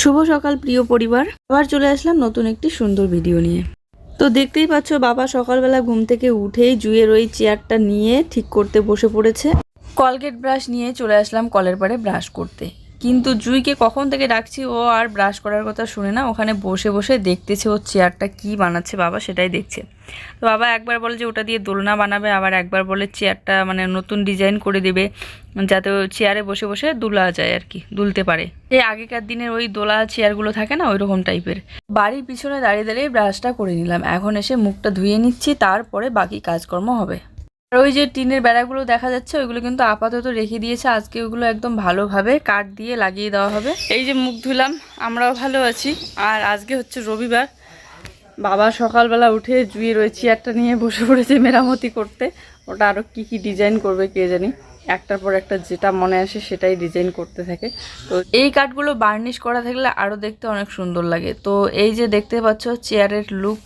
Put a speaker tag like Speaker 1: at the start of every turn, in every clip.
Speaker 1: শুভ সকাল, প্রিয় পরিবার। আবার চলে আসলাম নতুন একটি সুন্দর ভিডিও নিয়ে। তো দেখতেই পাচ্ছ, বাবা সকালবেলা ঘুম থেকে উঠেই জুয়ের ওই চেয়ারটা নিয়ে ঠিক করতে বসে পড়েছে। কলগেট ব্রাশ নিয়ে চলে আসলাম কলের পাড়ে ব্রাশ করতে। কিন্তু জুইকে কখন থেকে ডাকছি ও আর ব্রাশ করার কথা শুনে না, ওখানে বসে বসে দেখতেছে ও চেয়ারটা কি বানাচ্ছে বাবা, সেটাই দেখছে। তো বাবা একবার বলে যে ওটা দিয়ে দোলনা বানাবে, আবার একবার বলে চেয়ারটা মানে নতুন ডিজাইন করে দেবে, যাতে চেয়ারে বসে বসে দুলা যায় আর কি, দুলতে পারে। এই আগেকার দিনের ওই দোলা চেয়ারগুলো থাকে না ওই রকম টাইপের বাড়ির পিছনে দাঁড়িয়ে দাঁড়িয়ে ব্রাশটা করে নিলাম, এখন এসে মুখটা ধুয়ে নিচ্ছি, তারপরে বাকি কাজকর্ম হবে। আর ওই যে টিনের বেড়াগুলো দেখা যাচ্ছে ওইগুলো কিন্তু আপাতত রেখে দিয়েছে। আজকে ওইগুলো একদম ভালোভাবে কাঠ দিয়ে লাগিয়ে দেওয়া হবে। এই যে মুখ ধুলাম আমরাও ভালো আছি। আর আজকে হচ্ছে রবিবার। বাবা সকালবেলা উঠে জুয়ের ওই চেয়ারটা নিয়ে বসে পড়েছে মেরামতি করতে। ওটা আরও কি কি ডিজাইন করবে কে জানি। একটার পর একটা যেটা মনে আসে সেটাই ডিজাইন করতে থাকে। তো এই কাঠগুলো বার্নিশ করা থাকলে আরও দেখতে অনেক সুন্দর লাগে। তো এই যে দেখতে পাচ্ছ চেয়ারের লুক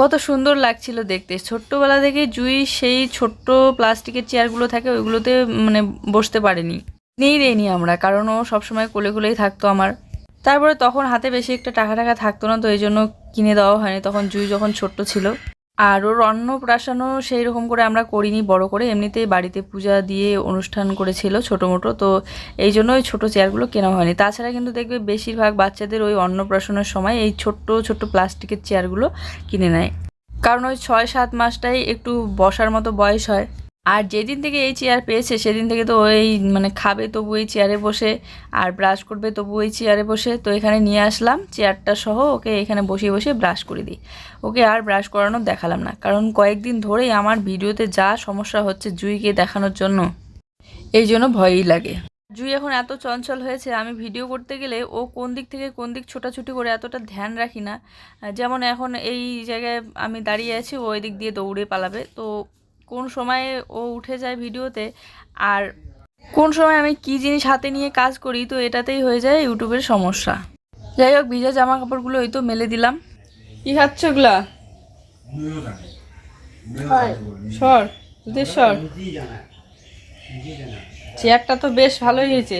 Speaker 1: কত সুন্দর লাগছিল দেখতে। ছোট্টবেলা থেকে জুই সেই ছোট্ট প্লাস্টিকের চেয়ারগুলো থাকে, ওইগুলোতে মানে বসতে পারেনি। নিয়েই দেয়নি আমরা, কারণ ও সবসময় কোলে কোলেই থাকতো আমার। তারপরে তখন হাতে বেশি একটা টাকা টাকা থাকতো না, তো এই জন্য কিনে দেওয়া হয়নি। তখন জুই যখন ছোট্ট ছিল আর ওর অন্নপ্রাশনও সেই রকম করে আমরা করিনি, বড় করে। এমনিতেই বাড়িতে পূজা দিয়ে অনুষ্ঠান করেছিল ছোটো মোটো, তো এই জন্য ওই ছোটো চেয়ারগুলো কেনা হয়নি। তাছাড়া কিন্তু দেখবে বেশিরভাগ বাচ্চাদের ওই অন্নপ্রাশনের সময় এই ছোট্ট ছোট্ট প্লাস্টিকের চেয়ারগুলো কিনে নেয়। কারণ ওই ছয় সাত মাসটাই একটু বসার মতো বয়স হয়। আর যেদিন থেকে এই চেয়ার পেয়েছে, সেদিন থেকে তো ওই মানে খাবে তবু এই চেয়ারে বসে, আর ব্রাশ করবে তবু ওই চেয়ারে বসে। তো এখানে নিয়ে আসলাম চেয়ারটা সহ, ওকে এখানে বসিয়ে বসে ব্রাশ করে দিই। ওকে আর ব্রাশ করানো দেখালাম না, কারণ কয়েকদিন ধরেই আমার ভিডিওতে যা সমস্যা হচ্ছে জুইকে দেখানোর জন্য, এই জন্য ভয়ই লাগে। জুই এখন এত চঞ্চল হয়েছে, আমি ভিডিও করতে গেলে ও কোন দিক থেকে কোন দিক ছোটাছুটি করে এতটা ধ্যান রাখি না। যেমন এখন এই জায়গায় আমি দাঁড়িয়ে আছি, ও ওই দিক দিয়ে দৌড়ে পালাবে। তো কোন সময়ে ও উঠে যায় ভিডিওতে আর কোন সময় আমি কি জিনিস হাতে নিয়ে কাজ করি তো এটাতেই হয়ে যায় ইউটিউবের সমস্যা। যাই হোক ভিজা জামা কাপড়গুলো ওই তো মেলে দিলাম। কি খাচ্ছ ওগুলা? সর দুধের সর। চেয়ারটা তো বেশ ভালোই হয়েছে।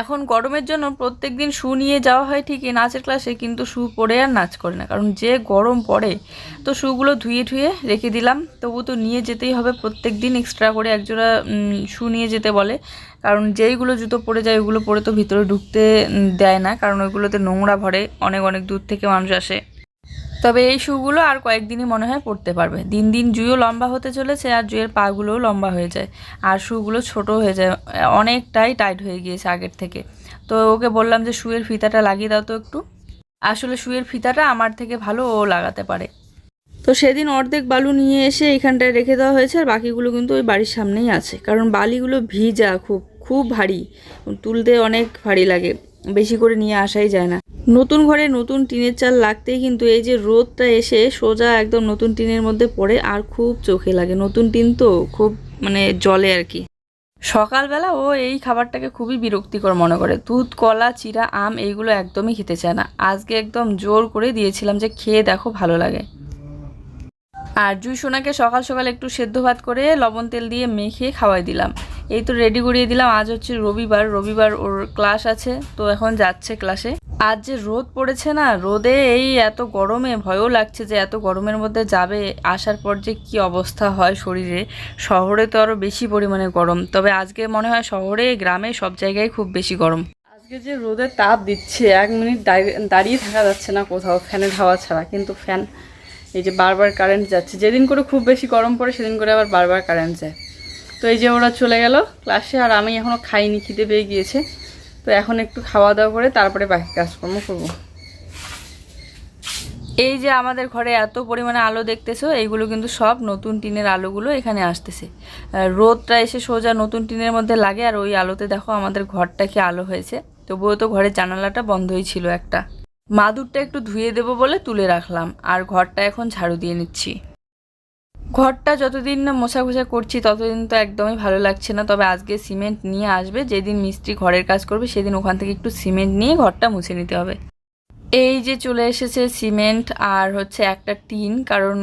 Speaker 1: এখন গরমের জন্য প্রত্যেক দিন শু নিয়ে যাওয়া হয় ঠিকই নাচের ক্লাসে কিন্তু শু পরে আর নাচ করে না। কারণ যে গরম পড়ে, তো শুগুলো ধুয়ে ধুয়ে রেখে দিলাম। তবু তো নিয়ে যেতেই হবে প্রত্যেক দিন এক্সট্রা করে একজোড়া শু নিয়ে যেতে বলে। কারণ যেইগুলো জুতো পরে যায় ওগুলো পরে তো ভিতরে ঢুকতে দেয় না। কারণ ওইগুলোতে নোংরা ভরে অনেক অনেক দূর থেকে মানুষ আসে। তবে এই শুগুলো আর কয়েকদিনই মনে হয় পড়তে পারবে। দিন দিন জুইও লম্বা হতে চলেছে আর জুয়ের পাগুলোও লম্বা হয়ে যায়। আর শুগুলো ছোট হয়ে যায়, অনেকটাই টাইট হয়ে গিয়েছে আগের থেকে। তো ওকে বললাম যে, শুয়ের ফিতাটা লাগিয়ে দাও তো একটু। আসলে শুয়ের ফিতাটা আমার থেকে ভালো ও লাগাতে পারে। তো সেদিন অর্ধেক বালু নিয়ে এসে এখানটায় রেখে দেওয়া হয়েছে আর বাকিগুলো কিন্তু ওই বাড়ির সামনেই আছে। কারণ বালিগুলো ভিজা খুব খুব ভারী। তুলতে অনেক ভারী লাগে। বেশি করে নিয়ে আসাই যায় না। নতুন ঘরে নতুন টিনের চাল লাগতেই কিন্তু এই যে রোদটা এসে সোজা একদম নতুন টিনের মধ্যে পড়ে আর খুব চোখে লাগে। নতুন টিন তো খুব মানে জলে আর কি। সকালবেলা ও এই খাবারটাকে খুবই বিরক্তিকর মনে করে। দুধ, কলা, চিরা, আম এইগুলো একদমই খেতে চায় না। আজকে একদম জোর করে দিয়েছিলাম যে খেয়ে দেখো ভালো লাগে। আর জুই সোনাকে সকাল সকাল একটু সেদ্ধ ভাত করে লবণ তেল দিয়ে মেখে খাওয়াই দিলাম। এই তো রেডি করিয়ে দিলাম। আজ হচ্ছে রবিবার রবিবার ওর ক্লাস আছে, তো এখন যাচ্ছে ক্লাসে আজ যে রোদ পড়েছে না, রোদে এই এত গরমে ভয়ও লাগছে যে এত গরমের মধ্যে যাবে, আসার পর যে কি অবস্থা হয় শরীরে। শহরে তো আরও বেশি পরিমাণে গরম, তবে আজকে মনে হয় শহরে, গ্রামে সব জায়গায় খুব বেশি গরম। আজকে যে রোদের তাপ দিচ্ছে, এক মিনিট দাঁড়িয়ে- দাঁড়িয়ে থাকা যাচ্ছে না কোথাও ফ্যানের হাওয়া ছাড়া, কিন্তু ফ্যান এই যে বারবার কারেন্ট যাচ্ছে। যেদিন করে খুব বেশি গরম পড়ে, সেদিন করে আবার বারবার কারেন্ট যায়। তো এই যে ওরা চলে গেল ক্লাসে আর আমি এখনও খাইনি, খিদে পেয়ে গিয়েছে। তো এখন একটু খাওয়া দাওয়া করে তারপরে বাকি কাজকর্ম করব। এই যে আমাদের ঘরে এত পরিমাণে আলো দেখতেছো, এইগুলো কিন্তু সব নতুন টিনের আলোগুলো এখানে আসতেছে। রোদটা এসে সোজা নতুন টিনের মধ্যে লাগে, আর ওই আলোতে দেখো আমাদের ঘরটা কি আলো হয়েছে। তবুও তো ঘরের জানালাটা বন্ধই ছিল একটা। মাদুরটা একটু ধুয়ে দেবো বলে তুলে রাখলাম, আর ঘরটা এখন ঝাড়ু দিয়ে নিচ্ছি। ঘরটা যতদিন না মোছা ঘোছা করছি, ততদিন তো একদমই ভালো লাগছে না। তবে আজকে সিমেন্ট নিয়ে আসবে, যেদিন মিস্ত্রি ঘরের কাজ করবে, সেদিন ওখান থেকে একটু সিমেন্ট নিয়ে ঘরটা মুছে নিতে হবে। এই যে চলে এসেছে সিমেন্ট আর হচ্ছে একটা টিন, কারণ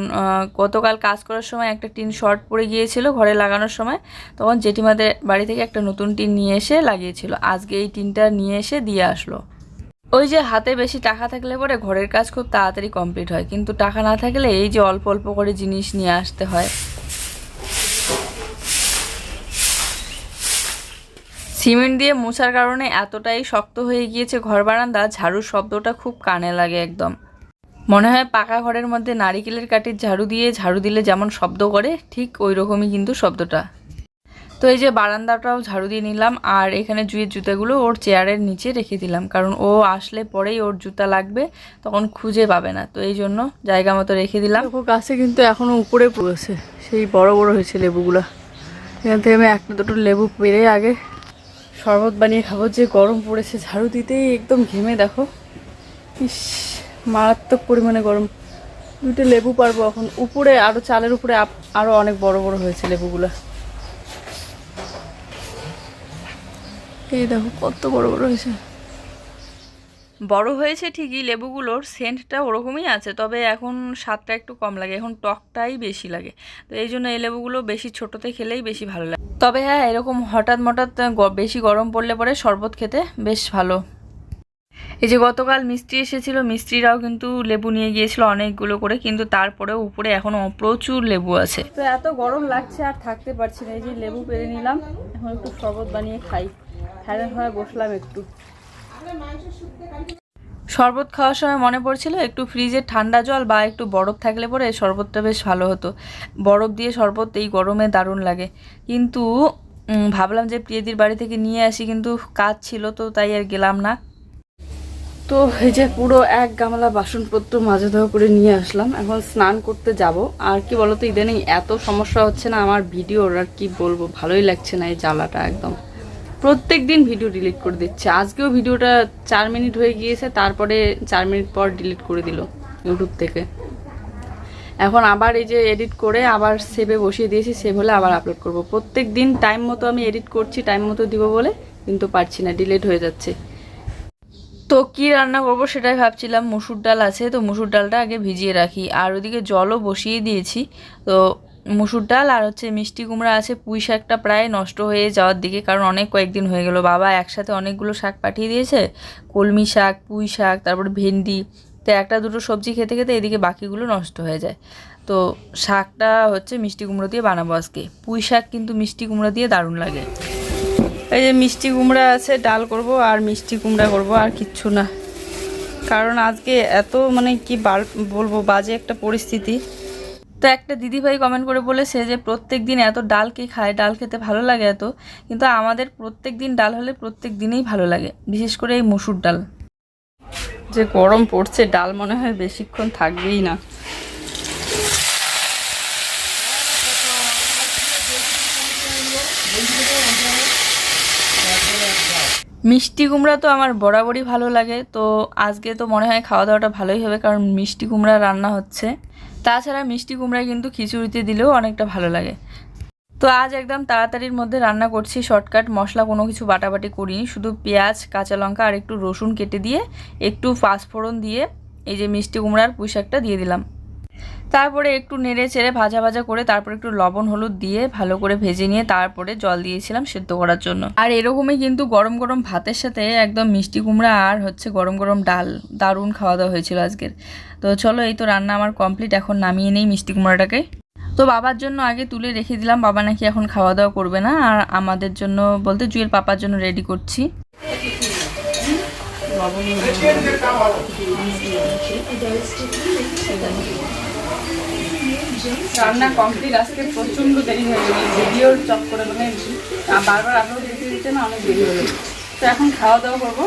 Speaker 1: গতকাল কাজ করার সময় একটা টিন শর্ট পড়ে গিয়েছিল ঘরে লাগানোর সময়। তখন জেঠিমাদের বাড়ি থেকে একটা নতুন টিন নিয়ে এসে লাগিয়েছিল। আজকে এই টিনটা নিয়ে এসে দিয়ে আসলো। ওই যে হাতে বেশি টাকা থাকলে পরে ঘরের কাজ খুব তাড়াতাড়ি কমপ্লিট হয়, কিন্তু টাকা না থাকলে এই যে অল্প অল্প করে জিনিস নিয়ে আসতে হয়। সিমেন্ট দিয়ে মোছার কারণে এতটাই শক্ত হয়ে গিয়েছে ঘর বারান্দা, ঝাড়ুর শব্দটা খুব কানে লাগে একদম। মনে হয় পাকা ঘরের মধ্যে নারিকেলের কাঠির ঝাড়ু দিয়ে ঝাড়ু দিলে যেমন শব্দ করে, ঠিক ওই রকমই কিন্তু শব্দটা। তো এই যে বারান্দাটাও ঝাড়ু দিয়ে নিলাম, আর এখানে জুয়ের জুতাগুলো ওর চেয়ারের নিচে রেখে দিলাম, কারণ ও আসলে পরেই ওর জুতা লাগবে, তখন খুঁজে পাবে না, তো এই জন্য জায়গা মতো রেখে দিলাম।
Speaker 2: দেখো, গাছে কিন্তু এখনও উপরে পড়েছে, সেই বড় বড় হয়েছে লেবুগুলা। এখান থেকে আমি একটা দুটো লেবু পেরে আগে শরবত বানিয়ে খাব, যে গরম পড়েছে, ঝাড়ু দিতেই একদম ঘেমে, দেখো। ইস, মারাত্মক পরিমাণে গরম। দুটো লেবু পারব এখন, উপরে আরও চালের উপরে আপ- আরও অনেক বড় বড় হয়েছে লেবুগুলা। এই দেখো কত বড় বড় হয়েছে।
Speaker 1: বড় হয়েছে ঠিকই লেবুগুলোর সেন্টটা ওরকমই আছে তবে এখন স্বাদটা একটু কম লাগে এখন টকটাই বেশি লাগে। তো এই জন্য এই লেবুগুলো বেশি ছোটোতে খেলেই বেশি ভালো লাগে। তবে হ্যাঁ এরকম হঠাৎ মঠাৎ গ- বেশি গরম পড়লে পরে শরবত খেতে বেশ ভালো। এই যে গতকাল মিষ্টি এসেছিল মিষ্টিরাও কিন্তু লেবু নিয়ে গিয়েছিল অনেকগুলো করে কিন্তু তারপরেও উপরে এখনও প্রচুর লেবু আছে।
Speaker 2: তো এত গরম লাগছে আর থাকতে পারছি না এই যে লেবু পেরে নিলাম এখন একটু শরবত বানিয়ে খাই। ফ্যানের হয় বসলাম একটু।
Speaker 1: শরবত খাওয়ার সময় মনে পড়ছিল একটু ফ্রিজে ঠান্ডা জল বা একটু বরফ থাকলে পরে শরবতটা বেশ ভালো হতো। বরফ দিয়ে শরবত এই গরমে দারুণ লাগে। কিন্তু ভাবলাম যে প্রিয়দির বাড়ি থেকে নিয়ে আসি কিন্তু কাজ ছিল তো তাই আর গেলাম না।
Speaker 2: তো এই যে পুরো এক গামলা বাসনপত্র মাঝে ধোয়া করে নিয়ে আসলাম এখন স্নান করতে যাব। আর কি বলতো ইদানিং এত সমস্যা হচ্ছে না আমার ভিডিওর আর কি বলব ভালোই লাগছে না এই জ্বালাটা একদম। প্রত্যেক দিন ভিডিও ডিলিট করে দিচ্ছে। আজকেও ভিডিওটা চার মিনিট হয়ে গিয়েছে, তারপরে চার মিনিট পর ডিলিট করে দিল ইউটিউব থেকে। এখন আবার এই যে এডিট করে আবার সেভে বসিয়ে দিয়েছি সেভ হলে আবার আপলোড করব। প্রত্যেক দিন টাইম মতো আমি এডিট করছি টাইম মতো দিব বলে কিন্তু পারছি না ডিলিট হয়ে যাচ্ছে।
Speaker 1: তো কি রান্না করব সেটাই ভাবছিলাম, মুসুর ডাল আছে, তো মুসুর ডালটা আগে ভিজিয়ে রাখি। আর ওদিকে জলও বসিয়ে দিয়েছি, তো মুসুর ডাল আর হচ্ছে মিষ্টি কুমড়া আছে, পুঁই শাকটা প্রায় নষ্ট হয়ে যাওয়ার দিকে, কারণ অনেক কয়েকদিন হয়ে গেল। বাবা একসাথে অনেকগুলো শাক পাঠিয়ে দিয়েছে, কলমি শাক, পুঁই শাক, তারপর ভেন্ডি। তো একটা দুটো সবজি খেতে খেতে এদিকে বাকিগুলো নষ্ট হয়ে যায়। তো শাকটা হচ্ছে মিষ্টি কুমড়ো দিয়ে বানাবো আজকে। পুঁই শাক কিন্তু মিষ্টি কুমড়ো দিয়ে দারুণ লাগে।
Speaker 2: এই যে মিষ্টি কুমড়া আছে, ডাল করব আর মিষ্টি কুমড়া করব আর কিচ্ছু না। কারণ আজকে এত মানে কি বলব, বাজে একটা পরিস্থিতি।
Speaker 1: তো একটা দিদিভাই কমেন্ট করে বলেছে যে প্রত্যেক দিন এত ডাল কে খায়? ডাল খেতে ভালো লাগে এত? কিন্তু আমাদের প্রত্যেক দিন ডাল হলে প্রত্যেক দিনেই ভালো লাগে, বিশেষ করে এই মসুর ডাল।
Speaker 2: যে গরম পড়ছে, ডাল মনে হয় বেশিক্ষণ থাকবেই না।
Speaker 1: মিষ্টি কুমড়া তো আমার বরাবরই ভালো লাগে, তো আজকে তো মনে হয় খাওয়া দাওয়াটা ভালোই হবে, কারণ মিষ্টি কুমড়া রান্না হচ্ছে। তাছাড়া মিষ্টি কুমড়া কিন্তু খিচুড়িতে দিলেও অনেকটা ভালো লাগে। তো আজ একদম তাড়াতাড়ির মধ্যে রান্না করছি, শর্টকাট মশলা কোনো কিছু বাটাবাটি করিনি, শুধু পেঁয়াজ, কাঁচা লঙ্কা আর একটু রসুন কেটে দিয়ে, একটু পাঁচফোড়ন দিয়ে এই যে মিষ্টি কুমড়ার পুঁই শাকটা দিয়ে দিলাম। তারপরে একটু নেড়ে চেড়ে ভাজা ভাজা করে তারপরে একটু লবণ, হলুদ দিয়ে ভালো করে ভেজে নিয়ে তারপরে জল দিয়েছিলাম সেদ্ধ করার জন্য। আর এরকমই কিন্তু গরম গরম ভাতের সাথে একদম মিষ্টি কুমড়া আর হচ্ছে গরম গরম ডাল দারুণ খাওয়া দাওয়া হয়েছিল আজকের। তো চলো এই তো রান্না আমার কমপ্লিট, এখন নামিয়ে নেই মিষ্টি কুমড়াটাকে। তো বাবার জন্য আগে তুলে রেখে দিলাম, বাবা নাকি এখন খাওয়া দাওয়া করবে না। আর আমাদের জন্য বলতে জুয়েল পাপার জন্য রেডি করছি।
Speaker 2: রান্না কমপ্লিট আজকে প্রচণ্ড দেরি হয়ে গেল ভিডিওর চক্করে মানে বারবার আপলোড দিতে দিতে না, অনেক দেরি হয়ে তো এখন খাওয়া দাওয়া করব।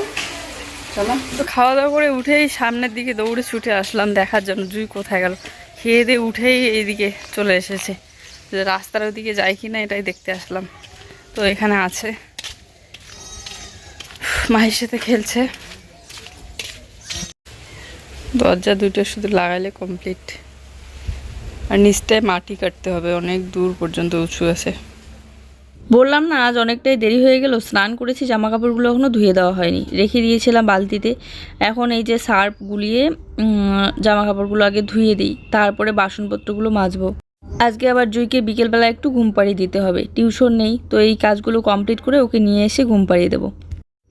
Speaker 2: চলো। তো খাওয়া দাওয়া করে উঠেই সামনের দিকে দৌড়ে ছুটে আসলাম দেখার জন্য, জুই কোথায় গেল? খেয়ে দিয়ে উঠেই এইদিকে চলে এসেছে। রাস্তার ওদিকে যায় কি না এটাই দেখতে আসলাম। তো এখানে আছে। মায়ের সাথে খেলছে। দরজা দুটো শুধু লাগাইলে কমপ্লিট আর নিচটায় মাটি কাটতে হবে, অনেক দূর পর্যন্ত উঁচু আছে।
Speaker 1: বললাম না, আজ অনেকটাই দেরি হয়ে গেল, স্নান করেছি জামা কাপড়গুলো এখনও ধুয়ে দেওয়া হয়নি, রেখে দিয়েছিলাম বালতিতে। এখন এই যে সার্ফ গুলিয়ে জামা কাপড়গুলো আগে ধুয়ে দিই, তারপরে বাসনপত্রগুলো মাজবো। আজকে আবার জুইকে বিকেলবেলা একটু ঘুম পাড়িয়ে দিতে হবে, টিউশন নেই, তো এই কাজগুলো কমপ্লিট করে ওকে নিয়ে এসে ঘুম পাড়িয়ে দেবো।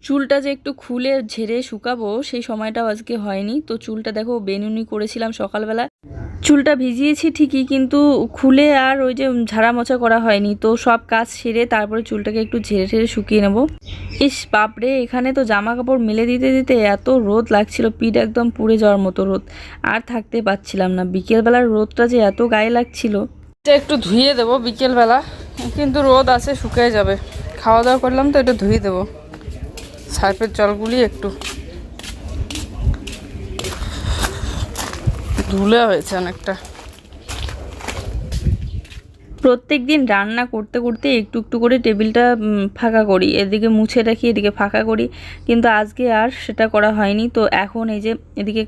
Speaker 1: চুলটা যে একটু খুলে ঝেড়ে শুকাবো, সেই সময়টাও আজকে হয়নি, তো চুলটা দেখো, বেনুনি করেছিলাম সকালবেলা চুলটা ভিজিয়েছি ঠিকই, কিন্তু খুলে আর ওই যে ঝাড়া মোছা করা হয়নি। তো সব কাজ সেরে তারপরে চুলটাকে একটু ঝেড়ে ঝেড়ে শুকিয়ে নেব। ইস বাপরে, এখানে তো জামা কাপড় মেলে দিতে দিতে এত রোদ লাগছিল, পিঠ একদম পুড়ে যাওয়ার মতো রোদ। আর থাকতে পারছিলাম না, বিকেলবেলার রোদটা যে এত গায়ে লাগছিল।
Speaker 2: এটা একটু ধুয়ে দেবো বিকেলবেলা, কিন্তু রোদ আছে, শুকিয়ে যাবে। খাওয়া দাওয়া করলাম তো, এটা ধুয়ে দেবো। সার্ফের জলগুলি একটু। ধুলে হয়েছে অনেকটা।
Speaker 1: প্রত্যেক দিন রান্না করতে করতে একটু একটু করে টেবিলটা ফাঁকা করি। এদিকে মুছে রাখি, এদিকে ফাঁকা করি। কিন্তু আজকে আর সেটা করা হয়নি। তো এখন এই যে এদিকে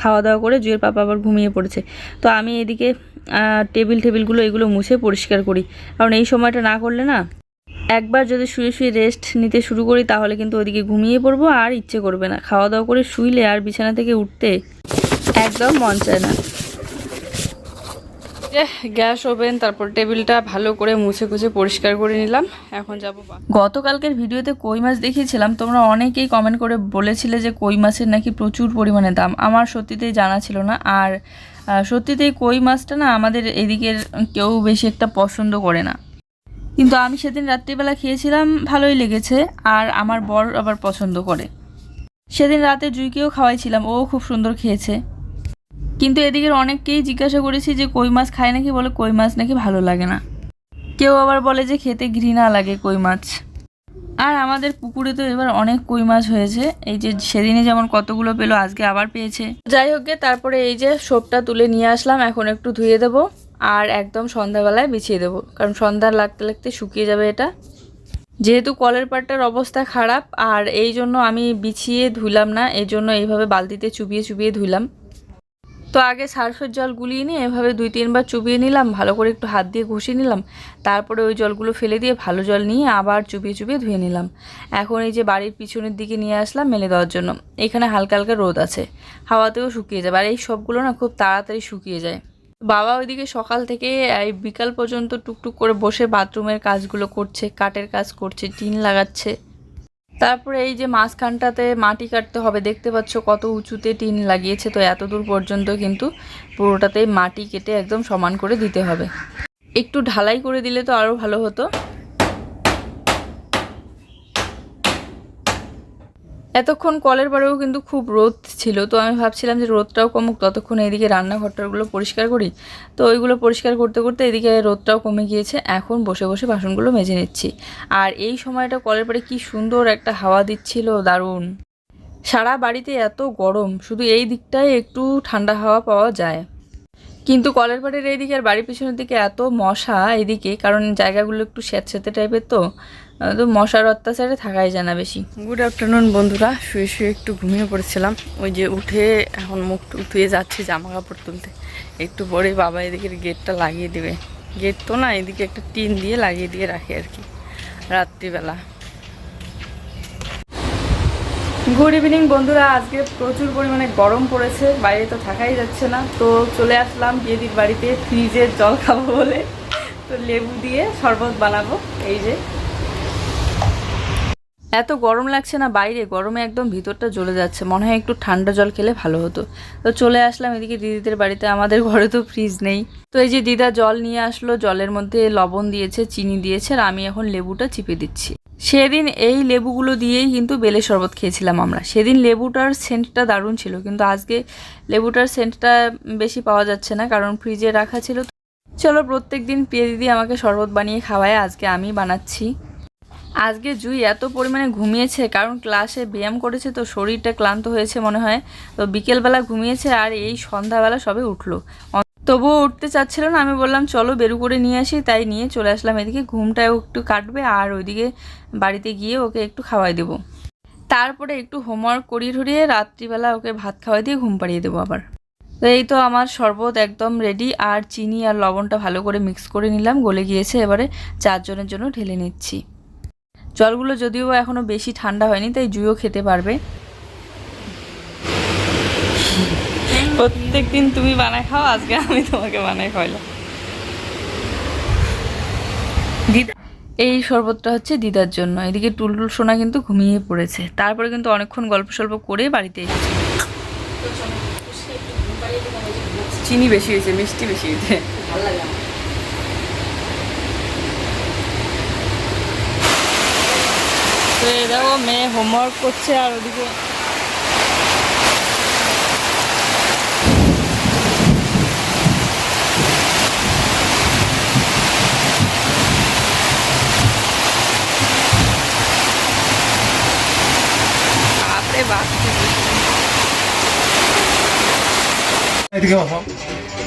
Speaker 1: খাওয়া দাওয়া করে জুয়ের পাপা আবার ঘুমিয়ে পড়েছে। তো আমি এদিকে টেবিল টেবিলগুলো এগুলো মুছে পরিষ্কার করি। কারণ এই সময়টা না করলে না, একবার যদি শুয়ে শুয়ে রেস্ট নিতে শুরু করি, তাহলে কিন্তু ওদিকে ঘুমিয়ে পড়ব আর ইচ্ছে করবে না। খাওয়া দাওয়া করে শুইলে আর বিছানা থেকে উঠতে একদম মন চায় না।
Speaker 2: গ্যাস ওভেন তারপর টেবিলটা ভালো করে মুছে কুছে পরিষ্কার করে নিলাম। এখন যাব
Speaker 1: গতকালকের ভিডিওতে কই মাছ দেখিয়েছিলাম তোমরা অনেকেই কমেন্ট করে বলেছিলে যে কই মাছের নাকি প্রচুর পরিমাণে দাম। আমার সত্যিতেই জানা ছিল না। আর সত্যিতেই কই মাছটা না আমাদের এদিকের কেউ বেশি একটা পছন্দ করে না। কিন্তু আমি সেদিন রাত্রিবেলা খেয়েছিলাম ভালোই লেগেছে। আর আমার বর আবার পছন্দ করে। সেদিন রাতে জুইকেও খাওয়াইছিলাম ও খুব সুন্দর খেয়েছে। কিন্তু এদিকের অনেককেই জিজ্ঞাসা করেছি যে কই মাছ খায় নাকি? বলে, কই মাছ নাকি ভালো লাগে না। কেউ আবার বলে যে, খেতে ঘৃণা লাগে কই মাছ। আর আমাদের পুকুরে তো এবার অনেক কই মাছ হয়েছে। এই যে সেদিনে যেমন কতগুলো পেল, আজকে আবার পেয়েছে। যাই হোক তারপরে এই যে সোপটা তুলে নিয়ে আসলাম, এখন একটু ধুয়ে দেব আর একদম সন্ধ্যাবেলায় বিছিয়ে দেবো। কারণ সন্ধ্যা লাগতে লাগতে শুকিয়ে যাবে এটা। যেহেতু কলের পাটটার অবস্থা খারাপ, আর এই জন্য আমি বিছিয়ে ধুইলাম না এই জন্য এইভাবে বালতিতে চুবিয়ে চুবিয়ে ধুইলাম তো আগে সার্ফের জল গুলিয়ে নিয়ে এভাবে দুই তিনবার চুবিয়ে নিলাম, ভালো করে একটু হাত দিয়ে ঘষিয়ে নিলাম। তারপরে ওই জলগুলো ফেলে দিয়ে ভালো জল নিয়ে আবার চুবিয়ে চুবিয়ে ধুয়ে নিলাম। এখন এই যে বাড়ির পিছনের দিকে নিয়ে আসলাম মেলে দেওয়ার জন্য। এখানে হালকা হালকা রোদ আছে, হাওয়াতেও শুকিয়ে যাবে। আর এই সবগুলো না খুব তাড়াতাড়ি শুকিয়ে যায়। বাবা ওইদিকে সকাল থেকে এই বিকাল পর্যন্ত টুকটুক করে বসে বাথরুমের কাজগুলো করছে, কাঠের কাজ করছে, টিন লাগাচ্ছে। তারপরে এই যে মাঝখানটাতে মাটি কাটতে হবে, দেখতে পাচ্ছ কত উঁচুতে টিন লাগিয়েছে, তো এত দূর পর্যন্ত কিন্তু পুরোটাতেই মাটি কেটে একদম সমান করে দিতে হবে। একটু ঢালাই করে দিলে তো আরও ভালো হতো। এতক্ষণ কলের পাড়েও কিন্তু খুব রোদ ছিল, তো আমি ভাবছিলাম যে রোদটাও কমুক, ততক্ষণ এদিকে রান্নাঘরটাগুলো পরিষ্কার করি। তো ওইগুলো পরিষ্কার করতে করতে এদিকে রোদটাও কমে গিয়েছে, এখন বসে বসে বাসনগুলো মেজে নিচ্ছি। আর এই সময়টা কলের পাড়ে কি সুন্দর একটা হাওয়া দিচ্ছিল, দারুণ। সারা বাড়িতে এত গরম, শুধু এই দিকটায় একটু ঠান্ডা হাওয়া পাওয়া যায়। কিন্তু কলের পাড়ের এইদিকে আর বাড়ির পিছনের দিকে এত মশা এদিকে, কারণ জায়গাগুলো একটু স্যাঁতস্যাঁতে টাইপের তো। তো মশার অত্যাচারে থাকাই যায় না বেশি।
Speaker 2: গুড আফটারনুন বন্ধুরা। শুয়ে শুয়ে একটু ঘুমিয়ে পড়েছিলাম। ওই যে উঠে এখন মুখ টুক ধুয়ে যাচ্ছি জামা কাপড় তুলতে। একটু পরে বাবা এদিকের গেটটা লাগিয়ে দেবে। গেট তো না, এদিকে একটা টিন দিয়ে লাগিয়ে দিয়ে রাখে আর কি, রাত্রিবেলা। গুড ইভিনিং বন্ধুরা। আজকে প্রচুর পরিমাণে গরম পড়েছে, বাইরে তো থাকাই যাচ্ছে না। তো চলে আসলাম দিদির বাড়িতে, ফ্রিজের জল খাব বলে। তো লেবু দিয়ে শরবত বানাবো, এই যে।
Speaker 1: এত গরম লাগছে না বাইরে, গরমে একদম ভিতরটা জ্বলে যাচ্ছে, মনে হয় একটু ঠান্ডা জল খেলে ভালো হতো। তো চলে আসলাম এদিকে দিদিদের বাড়িতে, আমাদের ঘরে তো ফ্রিজ নেই। তো এই যে দিদা জল নিয়ে আসলো, জলের মধ্যে লবণ দিয়েছে, চিনি দিয়েছে, আর আমি এখন লেবুটা চিপে দিচ্ছি। সেদিন এই লেবুগুলো দিয়েই কিন্তু বেলে শরবত খেয়েছিলাম আমরা। সেদিন লেবুটার সেন্টটা দারুণ ছিল, কিন্তু আজকে লেবুটার সেন্টটা বেশি পাওয়া যাচ্ছে না, কারণ ফ্রিজে রাখা ছিল। চলো প্রত্যেক দিন প্রিয় দিদি আমাকে শরবত বানিয়ে খাওয়ায়, আজকে আমি বানাচ্ছি। আজকে জুই এত পরিমাণে ঘুমিয়েছে, কারণ ক্লাসে ব্যায়াম করেছে তো শরীরটা ক্লান্ত হয়েছে মনে হয়। তো বিকেলবেলা ঘুমিয়েছে আর এই সন্ধ্যাবেলা সবে উঠল। তবুও উঠতে চাচ্ছিল না, আমি বললাম, চলো বেরু করে নিয়ে আসি। তাই নিয়ে চলে আসলাম এদিকে। ঘুমটাও একটু কাটবে আর ওইদিকে বাড়িতে গিয়ে ওকে একটু খাওয়াই দেবো। তারপরে একটু হোমওয়ার্ক করিয়ে ধরিয়ে রাত্রিবেলা ওকে ভাত খাওয়াই দিয়ে ঘুম পাড়িয়ে দেবো আবার। তো এই তো আমার শরবত একদম রেডি আর চিনি আর লবণটা ভালো করে মিক্স করে নিলাম। গলে গিয়েছে, এবারে চারজনের জন্য ঢেলে নিচ্ছি। জলগুলো যদিও এখনও বেশি ঠান্ডা হয়নি তাই জুইও খেতে পারবে।
Speaker 2: প্রত্যেক দিন তুমি বানায় খাও আজকে আমি তোমাকে বানায় খাওয়াইলাম
Speaker 1: দিদা এই শরবতটা হচ্ছে দিদার জন্য। এদিকে টুলটুল সোনা কিন্তু ঘুমিয়ে পড়েছে। তারপরে কিন্তু অনেকক্ষণ গল্প সল্প করে বাড়িতে এসেছে।
Speaker 2: চিনি বেশি হয়েছে মিষ্টি বেশি হয়েছে। ভালো লাগে
Speaker 1: তো এই দেখো মেয়ে হোমওয়ার্ক করছে আর ওদিকে।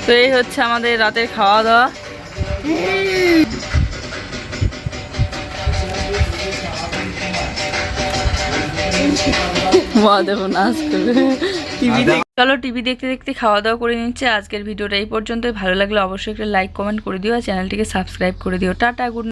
Speaker 1: তো এই হচ্ছে আমাদের রাতের খাওয়া দাওয়া মা দেবো নাচ করে। টিভি চলো টিভি দেখতে দেখতে খাওয়া দাওয়া করে নিচ্ছে। আজকের ভিডিওটা এই পর্যন্ত ভালো লাগলে অবশ্যই একটা লাইক কমেন্ট করে দিও আর চ্যানেলটিকে সাবস্ক্রাইব করে দিও। Tata good